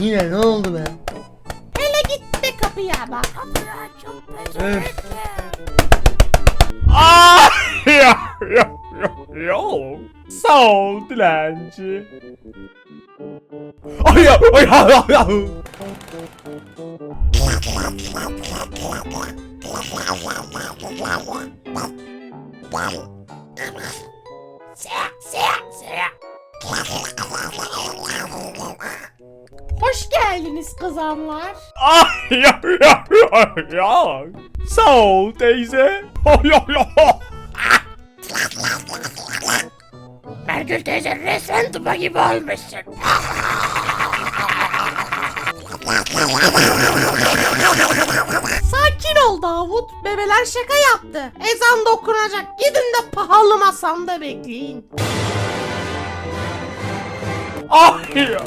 Yine ne oldu be? Hele git de kapıya bak. Öf. Ah ya ya ya ya. Sağ ol dilenci. Ay ya ay ya ya, ya. Hoş geldiniz kızanlar. Ah ya ya ya ya. Sağ ol teyze. Ay ya ya. Mergül teyze resmen duba gibi olmuşsun. Sakin ol Davut. Bebeler şaka yaptı. Ezan da okunacak. Gidin de pahalı masamda bekleyin. Ah ya.